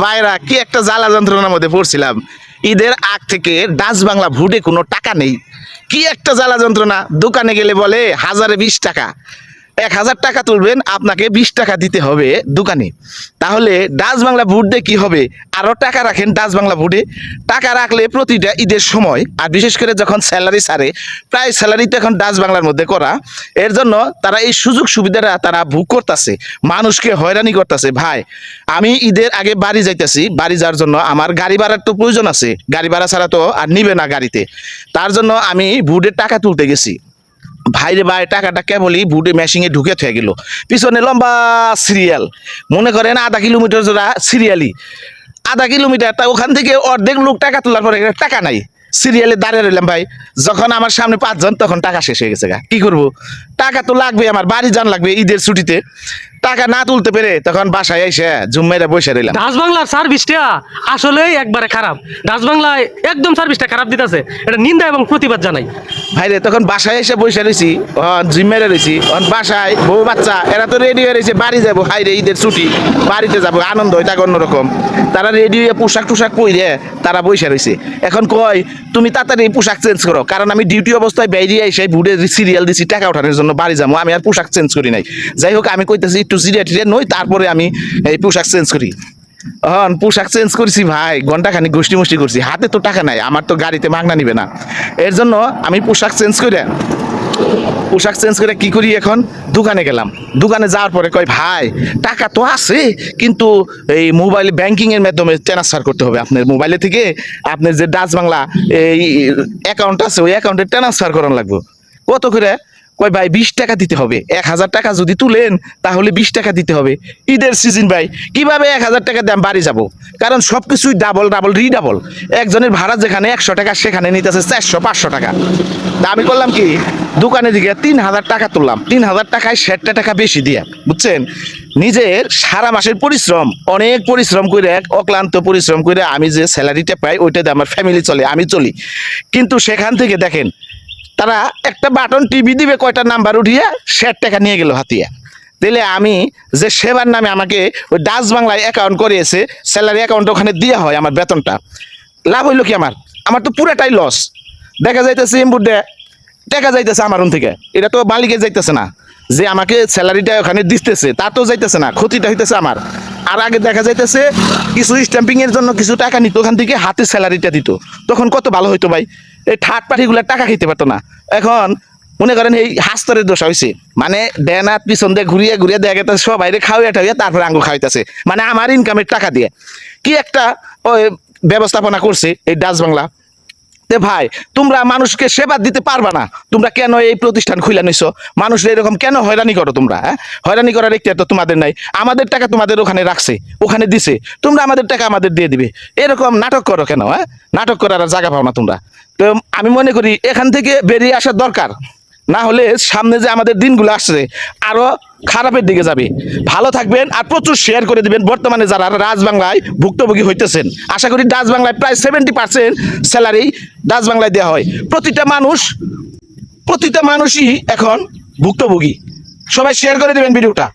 ভাইরা, কি একটা জ্বালা যন্ত্রণার মধ্যে পড়ছিলাম। ঈদের আগ থেকে ডাচ বাংলা ভুটে কোনো টাকা নেই। কি একটা জ্বালা যন্ত্রণা, দোকানে গেলে বলে হাজারে বিশ টাকা। এক হাজার টাকা তুলবেন, আপনাকে বিশ টাকা দিতে হবে দোকানে। তাহলে ডাচ বাংলা ভোট দিয়ে কি হবে? আরও টাকা রাখেন ডাচ বাংলা ভোটে। টাকা রাখলে প্রতিটা ঈদের সময়, আর বিশেষ করে যখন স্যালারি সারে প্রায় স্যালারি তো এখন ডাচ বাংলার মধ্যে করা। এর জন্য তারা এই সুযোগ সুবিধাটা তারা ভোগ করতেছে, মানুষকে হয়রানি করতেছে। ভাই, আমি ঈদের আগে বাড়ি যাইতেছি, বাড়ি যাওয়ার জন্য আমার গাড়ি ভাড়ার তো প্রয়োজন আছে। গাড়ি ভাড়া ছাড়া তো আর নিবে না গাড়িতে। তার জন্য আমি ভোটের টাকা তুলতে গেছি। ভাইরে ভাই, টাকাটা কেবলই বুটে মেশিনে ঢুকে থয়ে গেল। পিছনে লম্বা সিরিয়াল মনে করেন আধা কিলোমিটার জোড়া সিরিয়ালি আধা কিলোমিটার তা ওখান থেকে অর্ধেক লোক টাকা তোলার পরে টাকা নাই। সিরিয়ালে দাঁড়িয়ে রইলাম ভাই। যখন আমার সামনে পাঁচজন, তখন টাকা শেষ হয়ে গেছে গা। কী করব? টাকা তো লাগবে আমার বাড়ি যান লাগবে ঈদের ছুটিতে। টাকা না তুলতে পেরে তখন বাসায় এসে জুম্মাইরা বসে রইলাম। ডাচ বাংলার সার্ভিসটা আসলেই একবারে খারাপ। ডাচ বাংলায় একদম সার্ভিসটা খারাপ দিতেছে। এটা নিন্দা এবং প্রতিবাদ জানাই। ভাইরে তখন বাসায় এসে বসে রয়েছি জিম্মেরে রয়েছি অন বাসায় বউ বাচ্চা এরা তো রেডি হয়ে রয়েছে বাড়ি যাব। হাই রে ঈদের ছুটি বাড়িতে যাব আনন্দ হয় তাকে অন্যরকম। তারা রেডি হয়ে পোশাক টুশাক পরে তারা বসে রয়েছে এখন কয় তুমি তাড়াতাড়ি পোশাক চেঞ্জ করো কারণ আমি ডিউটি অবস্থায় বেরিয়ে এসে বুড়ে সিরিয়াল দিছি টাকা ওঠানোর জন্য বাড়ি যাব আমি আর পোশাক চেঞ্জ করি নাই। যাই হোক আমি কইতেছি একটু জিরিয়া টিরিয়া নই, তারপরে আমি এই পোশাক চেঞ্জ করি। হন পোশাক চেঞ্জ করছি ভাই ঘণ্টা খানি গোষ্ঠী মুষ্টি করছি, হাতে তো টাকা নাই, আমার তো গাড়িতে মাগনা নিবে না। এর জন্য আমি পোশাক চেঞ্জ করে, পোশাক চেঞ্জ করে কি করি এখন? দোকানে গেলাম। দোকানে যাওয়ার পরে কয়, ভাই, টাকা তো আছে, কিন্তু এই মোবাইল ব্যাংকিং এর মাধ্যমে ট্রান্সফার করতে হবে আপনার মোবাইলে থেকে। আপনার যে ডাচ বাংলা এই অ্যাকাউন্ট আছে, ওই অ্যাকাউন্টে ট্রান্সফার করানো লাগবে। কত করে? কয় ভাই, বিশ টাকা দিতে হবে। এক হাজার টাকা যদি তুলেন, তাহলে বিশ টাকা দিতে হবে। ঈদের সিজন ভাই, কীভাবে এক হাজার টাকা দাম বাড়ি যাব। কারণ সব কিছুই ডাবল ডাবল রি ডাবল একজনের ভাড়া যেখানে একশো টাকা, সেখানে নিতেছে চারশো, পাঁচশো টাকা। তা আমি করলাম কি? দোকানে দিকে তিন হাজার টাকা তুললাম। তিন হাজার টাকায় ষাটটা টাকা বেশি দিয়ে, বুঝছেন? নিজের সারা মাসের পরিশ্রম, অনেক পরিশ্রম করে, এক অক্লান্ত পরিশ্রম করে আমি যে স্যালারিটা পাই ওইটাতে আমার ফ্যামিলি চলে, আমি চলি। কিন্তু সেখান থেকে দেখেন তারা একটা বাটন টিভি দিবে, কয়টা নাম্বার উঠিয়ে ষাট টাকা নিয়ে গেল হাতিয়া। তাহলে আমি যে সেবার নামে আমাকে ওই ডাচ বাংলায় অ্যাকাউন্ট করিয়েছে স্যালারি অ্যাকাউন্ট ওখানে দেওয়া হয় আমার বেতনটা। লাভ হইল কি আমার? আমার তো পুরাটাই লস দেখা যাইতেছে দেয় টাকা যাইতেছে আমার থেকে। এটা তো মালিকে যাইতেছে না। যে আমাকে স্যালারিটা ওখানে দিতেছে, তা তো যাইতেছে না, ক্ষতিটা হইতেছে আমার। আর আগে দেখা যাইতেছে কিছু স্ট্যাম্পিংয়ের জন্য কিছু টাকা নিত, ওখান থেকে হাতে স্যালারিটা দিত। তখন কত ভালো হইতো ভাই? এই থার্ড পার্টিগুলো টাকা খেতে পারতো না। এখন মনে করেন এই হাস্তরের দোষ হয়েছে মানে ডেনা পিছন দিয়ে ঘুরিয়ে ঘুরিয়ে দেখা গেছে বাইরে খাওয়াইয়া টাইয়া তারপরে আঙ্গু খাওয়াইতেছে। মানে আমার ইনকামের টাকা দিয়ে। কি একটা, ওই ব্যবস্থাপনা করছে এই ডাচ বাংলা। তে ভাই, তোমরা মানুষকে সেবা দিতে পারবা না। তোমরা কেন এই প্রতিষ্ঠান খুলে নিছো? মানুষ এরকম কেন হয়রানি করো তোমরা হ্যাঁ? হয়রানি করার একটি তো তোমাদের নাই। আমাদের টাকা তোমাদের ওখানে রাখছে, ওখানে দিছে। তোমরা আমাদের টাকা আমাদের দিয়ে দিবে। এরকম নাটক করো কেন হ্যাঁ? নাটক করার জায়গা পাও না তোমরা। তো আমি মনে করি এখান থেকে বেরিয়ে আসার দরকার। না হলে সামনে যে আমাদের দিনগুলো আসছে, আরও খারাপের দিকে যাবে। ভালো থাকবেন আর প্রচুর শেয়ার করে দিবেন। বর্তমানে যারা রাজবাংলায় ভুক্তভোগী হইতেছেন, আশা করি রাজবাংলায় বাংলায় প্রায় সেভেন্টি পার্সেন্ট স্যালারি রাজবাংলায় বাংলায় দেওয়া হয়। প্রতিটা মানুষ, প্রতিটা মানুষই এখন ভুক্তভোগী। সবাই শেয়ার করে দেবেন ভিডিওটা